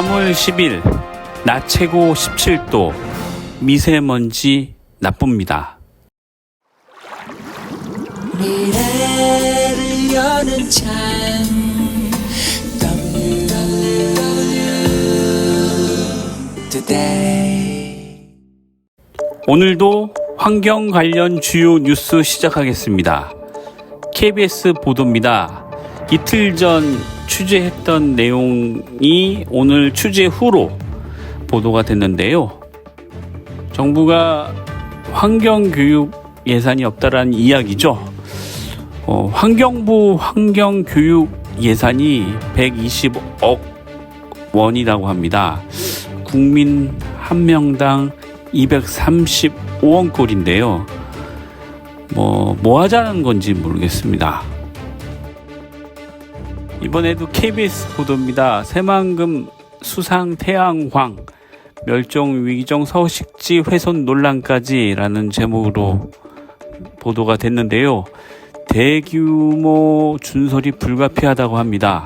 3월 10일 낮 최고 17도 미세먼지 나쁩니다. 미래를 여는 today 오늘도 환경 관련 주요 뉴스 시작하겠습니다. KBS 보도입니다. 이틀 전 취재했던 내용이 오늘 취재 후로 보도가 됐는데요. 정부가 환경교육 예산이 없다라는 이야기죠. 어, 환경부 환경교육 예산이 120억 원이라고 합니다. 국민 한 명당 235원 꼴인데요. 뭐, 뭐 하자는 건지 모르겠습니다. 이번에도 KBS 보도입니다. 새만금 수상 태양광 멸종 위기종 서식지 훼손 논란까지라는 제목으로 보도가 됐는데요. 대규모 준설이 불가피하다고 합니다.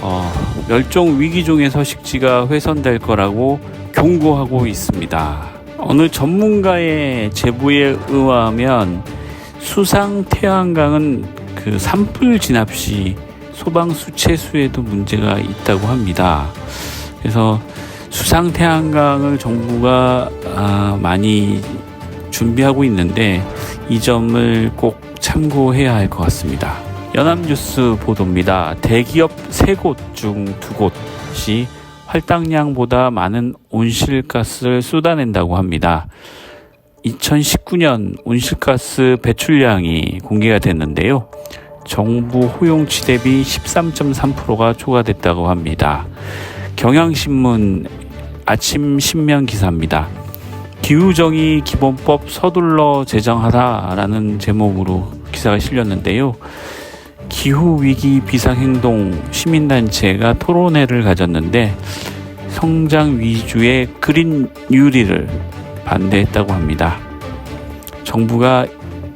어, 멸종 위기종의 서식지가 훼손될 거라고 경고하고 있습니다. 어느 전문가의 제보에 의하면 수상 태양광은 그 산불 진압 시 소방 수 채수에도 문제가 있다고 합니다. 그래서 수상 태양광을 정부가 아, 많이 준비하고 있는데 이 점을 꼭 참고해야 할 것 같습니다. 연합뉴스 보도입니다. 대기업 세 곳 중 두 곳이 할당량보다 많은 온실가스를 쏟아낸다고 합니다. 2019년 온실가스 배출량이 공개가 됐는데요. 정부 호용치 대비 13.3%가 초과됐다고 합니다. 경향신문 아침 신명 기사입니다. 기후정의 기본법 서둘러 제정하라라는 제목으로 기사가 실렸는데요. 기후위기 비상행동 시민단체가 토론회를 가졌는데 성장 위주의 그린 뉴리를 반대했다고 합니다. 정부가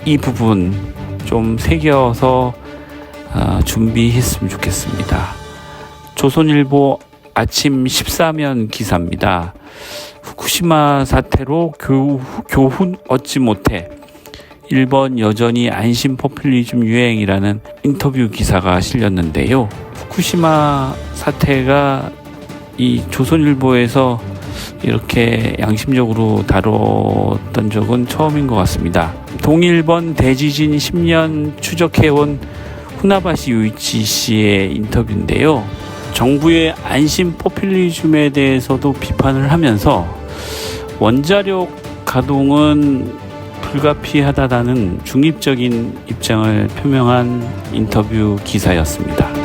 이 부분 좀 새겨서 아, 준비했으면 좋겠습니다. 조선일보 아침 14면 기사입니다. 후쿠시마 사태로 교, 교훈 얻지 못해 일본 여전히 안심 포퓰리즘 유행이라는 인터뷰 기사가 실렸는데요. 후쿠시마 사태가 이 조선일보에서 이렇게 양심적으로 다뤘던 적은 처음인 것 같습니다. 동일본 대지진 10년 추적해온 후나바시 유이치 씨의 인터뷰인데요. 정부의 안심 포퓰리즘에 대해서도 비판을 하면서 원자력 가동은 불가피하다라는 중립적인 입장을 표명한 인터뷰 기사였습니다.